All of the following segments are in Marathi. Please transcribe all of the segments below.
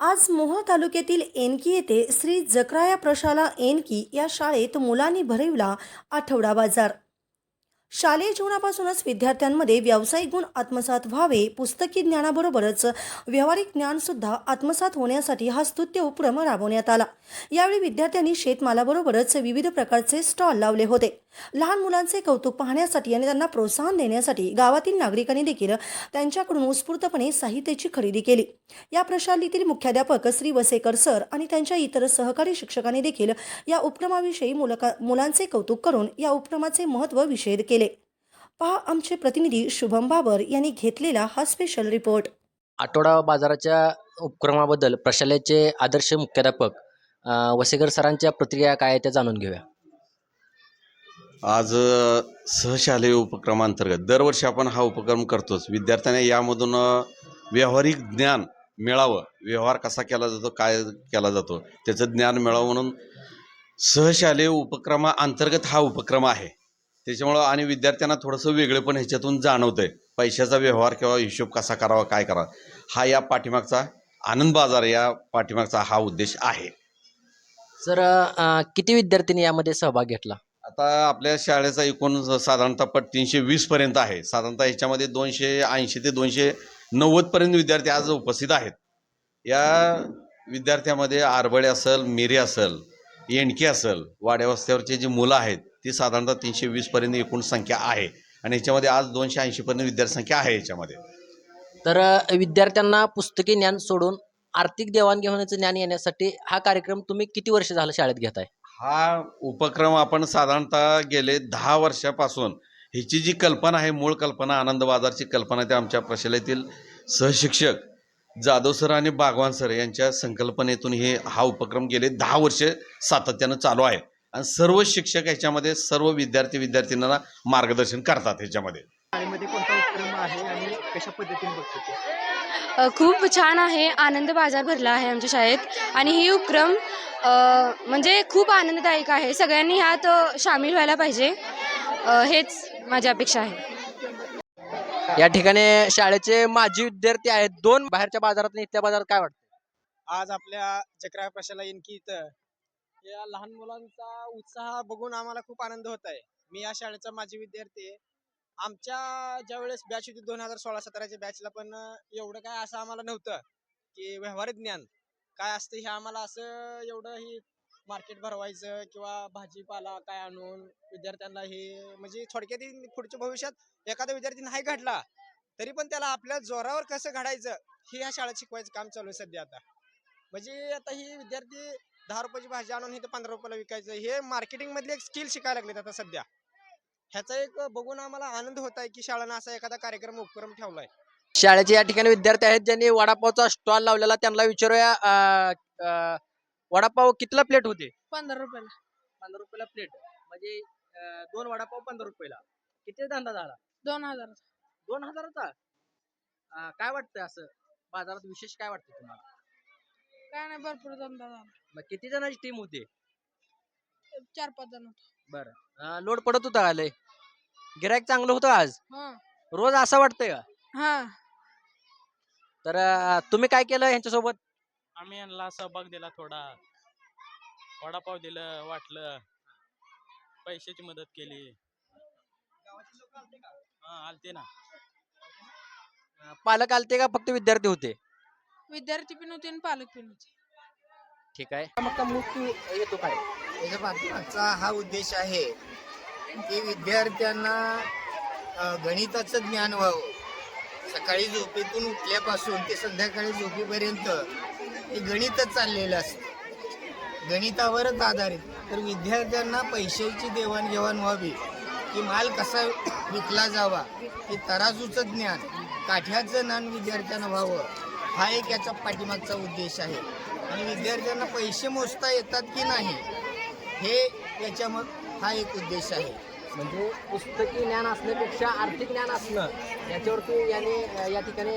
आज मोहोळ तालुक्यातील एनकी येथे श्री जकराया प्रशाला एनकी या शाळेत मुलांनी भरविला आठवडा बाजार. शालेय जीवनापासूनच विद्यार्थ्यांमध्ये व्यावसायिक गुण आत्मसात व्हावे पुस्तकी ज्ञानाबरोबरच व्यावहारिक ज्ञानसुद्धा आत्मसात होण्यासाठी हा स्तुत्य उपक्रम राबवण्यात आला. यावेळी विद्यार्थ्यांनी शेतमालाबरोबरच विविध प्रकारचे स्टॉल लावले होते. लहान मुलांचे कौतुक पाहण्यासाठी आणि त्यांना प्रोत्साहन देण्यासाठी गावातील नागरिकांनी देखील त्यांच्याकडून उत्स्फूर्तपणे साहित्याची खरेदी केली. या प्रशालीतील मुख्याध्यापक श्री वसेकर सर आणि त्यांच्या इतर सहकारी शिक्षकांनी देखील या उपक्रमाविषयी मुलका मुलांचे कौतुक करून या उपक्रमाचे महत्त्व विषेद केले. पहा आमचे प्रतिनिधी शुभम बाबर यांनी घेतलेला हा स्पेशल रिपोर्ट आठवडा बाजाराच्या उपक्रमाबद्दल प्रशालेचे आदर्श मुख्याध्यापक वसेकर सरांच्या प्रतिक्रिया काय आहे त्या जाणून घेऊया. आज सहशालेय उपक्रमांतर्गत दरवर्षी आपण हा उपक्रम करतोच. विद्यार्थ्यांना यामधून व्यावहारिक ज्ञान मिळावं. व्यवहार कसा केला जातो काय केला जातो त्याचं ज्ञान मिळावं म्हणून सहशालेय उपक्रमाअंतर्गत हा उपक्रम आहे. त्याच्यामुळं आणि विद्यार्थ्यांना थोडंसं वेगळं पण ह्याच्यातून जाणवतं आहे पैशाचा व्यवहार किंवा हिशोब कसा करावा काय करावा हा या पाठीमागचा आनंद बाजार या पाठीमागचा हा उद्देश आहे. सर अ, किती विद्यार्थ्यांनी यामध्ये सहभाग घेतला? आता आपल्या शाळेचा एकूण साधारणतः पट तीनशे वीस पर्यंत आहे. साधारणतः ह्याच्यामध्ये दोनशे ऐंशी ते दोनशे नव्वद पर्यंत विद्यार्थी आज उपस्थित आहेत. या विद्यार्थ्यामध्ये आरबळे असेल मिरे असेल एणके असेल वाड्या वस्त्यावरचे जी मुलं आहेत ती साधारणतः तीनशे वीस पर्यंत एकूण संख्या आहे. आणि ह्याच्यामध्ये आज दोनशे ऐंशी पर्यंत विद्यार्थी संख्या आहे याच्यामध्ये. तर विद्यार्थ्यांना पुस्तकी ज्ञान सोडून आर्थिक देवाणघेवाणीचं ज्ञान येण्यासाठी हा कार्यक्रम तुम्ही किती वर्ष झालं शाळेत घेताय? हा उपक्रम आपण साधारणतः गेले दहा वर्षापासून ह्याची जी कल्पना आहे मूळ कल्पना आनंद बाजारची कल्पना ते आमच्या प्रशालेतील सहशिक्षक जाधव सर आणि बागवान सर यांच्या संकल्पनेतून हे हा उपक्रम गेले दहा वर्ष सातत्यानं चालू आहे. आणि सर्व शिक्षक ह्याच्यामध्ये सर्व विद्यार्थी विद्यार्थिनींना मार्गदर्शन करतात ह्याच्यामध्ये. शाळेमध्ये कोणता उपक्रम आहे आणि कशा पद्धतीने बघतो ते? अ, खूप छान आहे. आनंद बाजार भरला आहे आमच्या शाळेत. आणि ही उपक्रम म्हणजे खूप आनंददायक आहे. सगळ्यांनी ह्यात सामील व्हायला पाहिजे. हेच माझी अपेक्षा आहे. या ठिकाणी शाळेचे माजी विद्यार्थी आहेत. दोन बाहेरच्या बाजारात आणि इथल्या बाजारात काय वाटतं आज आपल्या चक्रा प्रशाला इनकी इथं. या लहान मुलांचा उत्साह बघून आम्हाला खूप आनंद होत आहे मी या शाळेचा माजी विद्यार्थी आहे. आमच्या ज्या वेळेस बॅच होती दोन हजार सोळा सतराच्या बॅचला पण एवढं काय असं आम्हाला नव्हतं की व्यवहारिक ज्ञान. काय असतं हे आम्हाला असं एवढं ही मार्केट भरवायचं किंवा भाजीपाला काय आणून विद्यार्थ्यांना हे म्हणजे थोडक्यात पुढच्या भविष्यात एखादा विद्यार्थी नाही घडला तरी पण त्याला आपल्या जोरावर कसं घडायचं हे या शाळेत शिकवायचं काम चालू आहे सध्या आता. म्हणजे आता ही विद्यार्थी दहा रुपयाची भाजी आणून इथं पंधरा रुपयाला विकायचं हे मार्केटिंग मधले एक स्किल शिकायला लागलेत आता सध्या. ह्याचा एक बघून आम्हाला आनंद होत आहे की शाळांना असा एखादा कार्यक्रम उपक्रम ठेवलाय. शाळेचे या ठिकाणी विद्यार्थी आहेत ज्यांनी वडापावचा स्टॉल लावलेला त्यांना विचारूया वडापाव कितीला प्लेट होते? पंधरा रुपयाला. पंधरा रुपयाला प्लेट म्हणजे अ, दोन वडापाव पंधरा रुपयाला. किती धंदा झाला? दोन हजार दोन हजाराचा? अ, काय वाटतं असं? बाजारात विशेष काय वाटतं तुम्हाला? काय नाही भरपूर धंदा झाला. मग किती जणांची टीम होती? चार पाच जण बरं. लोड पडत होता का लय? गिरायक चांगलं होतं आज? हा. रोज असं वाटतंय का? हा. तर अ, तुम्ही काय केलं यांच्यासोबत? आम्ही यांना सहभाग दिला थोडा. वडापाव दिलं वाटलं. पैशाची मदत केली. हा आलते ना. अ, पालक आलते का? फक्त विद्यार्थी होते. विद्यार्थी पण होते आणि पालक पण होते. ठीक आहे. मग मृत्यू येतो काय? याच्या पाठीमागचा हा उद्देश आहे की विद्यार्थ्यांना अ, गणिताचं ज्ञान व्हावं. सकाळी झोपेतून उठल्यापासून ते संध्याकाळी झोपेपर्यंत हे गणितच चाललेलं असतं. गणितावरच आधारित. तर विद्यार्थ्यांना पैशाची देवाणघेवाण व्हावी की माल कसा विकला जावा हे तराजूचं ज्ञान काठ्याचं ज्ञान विद्यार्थ्यांना व्हावं हा एक याचा पाठीमागचा उद्देश आहे. आणि विद्यार्थ्यांना पैसे मोजता येतात की नाही हे याच्या मग हा एक उद्देश आहे. म्हणजे पुस्तकी ज्ञान असण्यापेक्षा आर्थिक ज्ञान असणं याच्यावरती याने या ठिकाणी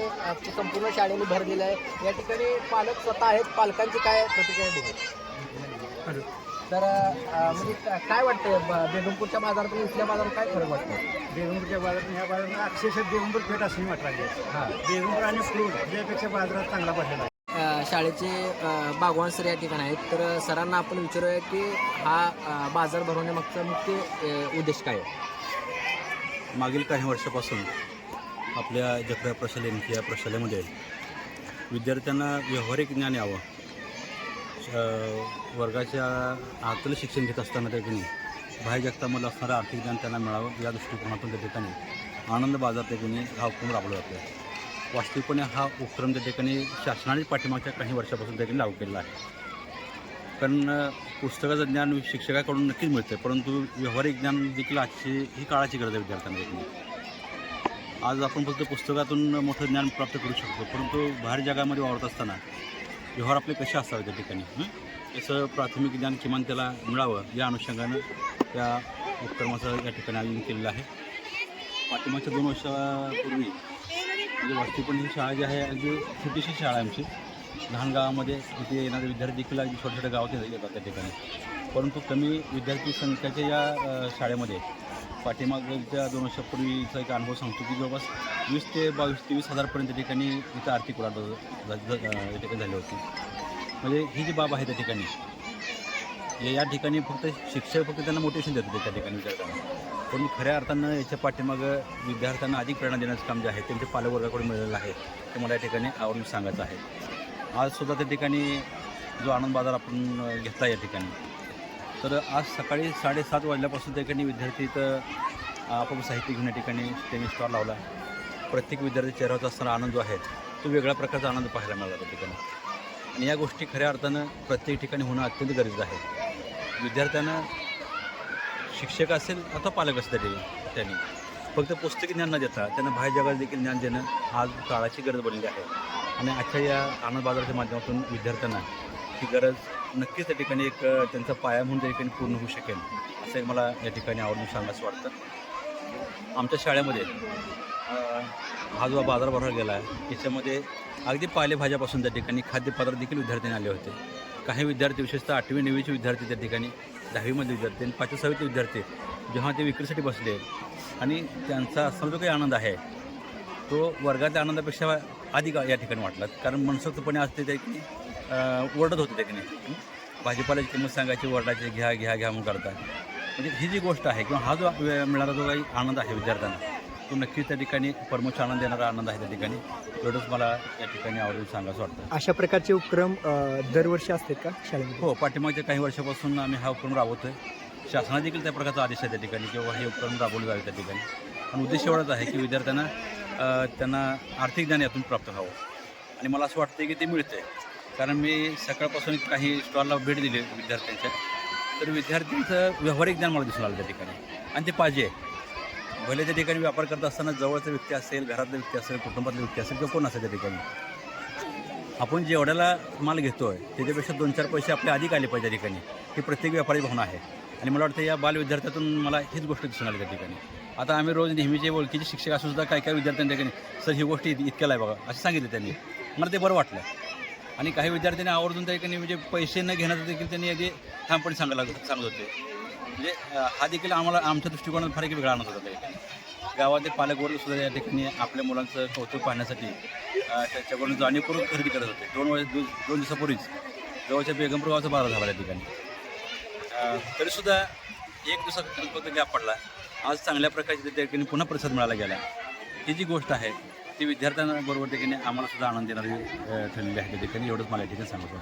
संपूर्ण शाळेने भर दिला आहे या ठिकाणी पालक स्वतः आहेत पालकांची काय प्रतिक्रिया दिली? तर म्हणजे काय वाटतं ब- बेगमपूरच्या बाजारात आणि इथल्या बाजारात काय फरक वाटतं बेगमपूरच्या बाजारात ह्या बाजारात अक्षरशः बेगमपूर पेठ अशी म्हटलं हां. बेगमपूर आणि फ्रूट यापेक्षा बाजारात चांगला बसलेला आहे. शाळेचे बागवान सर या ठिकाणी आहेत. तर सरांना आपण विचारूया की हा बाजार भरवण्यामागचा मुख्य उद्देश काय आहे? मागील काही वर्षापासून आपल्या जत्रा प्रशालेन या प्रशालेमध्ये विद्यार्थ्यांना व्यावहारिक ज्ञान यावं. वर्गाच्या आतलं शिक्षण घेत असताना त्या ठिकाणी बाह्य जगतामध्ये असणारं आर्थिक ज्ञान त्यांना मिळावं या दृष्टिकोनातून त्या ठिकाणी आनंद बाजार त्या ठिकाणी हा उपक्रम राबवला जातो वास्तविकपणे हा उपक्रम त्या ठिकाणी शासनाने पाठीमागच्या काही वर्षापासून त्या ठिकाणी लागू केलेला आहे. कारण पुस्तकाचं ज्ञान शिक्षकाकडून नक्कीच मिळतं परंतु व्यवहारिक ज्ञान देखील आजची ही काळाची गरज आहे विद्यार्थ्यांना देखील आज आपण फक्त पुस्तकातून मोठं ज्ञान प्राप्त करू शकतो परंतु बाहेर जगामध्ये वावरत असताना व्यवहार आपले कसे असावे त्या ठिकाणी याचं प्राथमिक ज्ञान किमान त्याला मिळावं या अनुषंगानं त्या उपक्रमाचं या ठिकाणी आयोजन केलेलं आहे. पाठिमागच्या दोन वर्षापूर्वी म्हणजे पण ही शाळा जी आहे अगदी छोटीशी शाळा आहे आमची. लहान गावामध्ये इथे येणारे विद्यार्थी देखील अगदी छोट्या छोट्या गावात येतात त्या ठिकाणी. परंतु कमी विद्यार्थी संख्याच्या या शाळेमध्ये पाठीमागच्या दोन वर्षापूर्वीचा एक अनुभव सांगतो की जवळपास वीस ते बावीस तेवीस हजारपर्यंत त्या ठिकाणी इथं आर्थिक उलाढ या ठिकाणी झाली होती. म्हणजे ही जी बाब आहे त्या ठिकाणी या- या ठिकाणी फक्त शिक्षक फक्त त्यांना मोटिवेशन देत होते त्या ठिकाणी विद्यार्थ्यांना पण खऱ्या अर्थानं याच्या पाठीमागं विद्यार्थ्यांना अधिक प्रेरणा देण्याचं काम जे आहे त्यांच्या पालकवर्गाकडून मिळालेलं आहे ते मला या ठिकाणी आवडून सांगायचं आहे. आजसुद्धा त्या ठिकाणी जो आनंद बाजार आपण घेतला या ठिकाणी. तर आज सकाळी साडेसात वाजल्यापासून त्या ठिकाणी विद्यार्थी इथं आपाप साहित्य घेऊन या ठिकाणी त्यांनी स्टॉल लावला. प्रत्येक विद्यार्थी चेहऱ्यावरचा असणारा आनंद जो आहे तो वेगळ्या प्रकारचा आनंद पाहायला मिळाला त्या ठिकाणी. आणि या गोष्टी खऱ्या अर्थानं प्रत्येक ठिकाणी होणं अत्यंत गरजेचं आहे. विद्यार्थ्यांना शिक्षक असेल अथवा पालक असेल तरी त्यांनी. फक्त पुस्तकी ज्ञान न देता त्यांना बाहेर जगात देखील ज्ञान देणं आज काळाची गरज बनलेली आहे. आणि आजच्या या आनंद बाजाराच्या माध्यमातून विद्यार्थ्यांना ही गरज नक्कीच त्या ठिकाणी एक त्यांचा पाया म्हणून त्या ठिकाणी पूर्ण होऊ शकेल असं एक मला या ठिकाणी आवडून सांगायचं वाटतं. आमच्या शाळेमध्ये हा जो बाजार भरवला गेला आहे त्याच्यामध्ये अगदी पालेभाज्यापासून त्या ठिकाणी खाद्यपदार्थ देखील विद्यार्थ्यांनी आले होते. काही विद्यार्थी विशेषतः आठवी नववीचे विद्यार्थी त्या ठिकाणी दहावीमध्ये विद्यार्थी आणि पाचवी सहावीचे विद्यार्थी जेव्हा ते विक्रीसाठी बसले आणि त्यांचा असा जो काही आनंद आहे तो वर्गातल्या आनंदापेक्षा अधिक या ठिकाणी वाटला. कारण मनसोक्तपणे असते ते की ओरडत होते त्या ठिकाणी हं? भाजीपाल्याची किंमत सांगायची ओरडायची घ्या घ्या घ्या म्हणून करतात. म्हणजे ही जी गोष्ट आहे किंवा हा जो वे- मिळणारा जो काही आनंद आहे विद्यार्थ्यांना. तो नक्कीच त्या ठिकाणी परमोच्च आनंद देणारा आनंद आहे त्या ठिकाणी. एवढंच मला या ठिकाणी आवडून सांगायचं वाटतं. अशा प्रकारचे उपक्रम अ, दरवर्षी असतात का शाळेमध्ये? हो पाठीमागच्या काही वर्षापासून आम्ही हा उपक्रम राबवतोय. शासना देखील त्या प्रकारचा आदेश आहे त्या ठिकाणी किंवा हे उपक्रम राबवले जावे त्या ठिकाणी. पण उद्देश एवढाच आहे की विद्यार्थ्यांना अ, त्यांना आर्थिक ज्ञान यातून प्राप्त व्हावं. आणि मला असं वाटतं की ते मिळतंय. कारण मी सकाळपासून काही स्टॉलला भेट दिली विद्यार्थ्यांच्या. तर विद्यार्थ्यांचं व्यावहारिक ज्ञान मला दिसून आलं त्या ठिकाणी. आणि ते पाहिजे. भले त्या ठिकाणी व्यापार करत असताना जवळचा व्यक्ती असेल घरातला व्यक्ती असेल कुटुंबातला व्यक्ती असेल किंवा कोण असेल त्या ठिकाणी. आपण जेवढ्याला माल घेतोय त्याच्यापेक्षा दोन चार पैसे आपले अधिक आले पाहिजे त्या ठिकाणी. ही प्रत्येक व्यापारी भावना आहे. आणि मला वाटतं या बाल विद्यार्थ्यातून मला हीच गोष्ट दिसून आली त्या ठिकाणी. आता आम्ही रोज नेहमीचे ओळखीचे शिक्षक असून सुद्धा काही काही विद्यार्थ्यांच्या ठिकाणी सर ही गोष्ट इतक्याला आहे बघा असं सांगितलं त्यांनी. मला ते बरं वाटलं. आणि काही विद्यार्थ्यांनी आवर्जून त्या ठिकाणी म्हणजे पैसे न घेण्याचं देखील त्यांनी अगदी ठामपणे सांगायला सांगत होते. म्हणजे हा देखील आम्हाला आमच्या दृष्टिकोनात फार एक वेगळा आनंद होता. त्या ठिकाणी गावातील पालकवर्ग सुद्धा या ठिकाणी आपल्या मुलांचं कौतुक पाहण्यासाठी त्याच्याकडून जाणीवपूर्वक खरेदी करत होते. दोन वर्ष दो- दोन दिवसापूर्वीच. जवळच्या बेगमपूर गावाचा बारा झाला या ठिकाणी. तरीसुद्धा एक दिवसात फक्त गॅप पडला. आज चांगल्या प्रकारचे त्या ठिकाणी पुन्हा प्रतिसाद मिळाला गेला. ही जी गोष्ट आहे ती विद्यार्थ्यांबरोबर ठिकाणी आम्हाला सुद्धा आनंद देणारी ठरलेली आहे त्या ठिकाणी. एवढंच मला या ठिकाणी सांगतो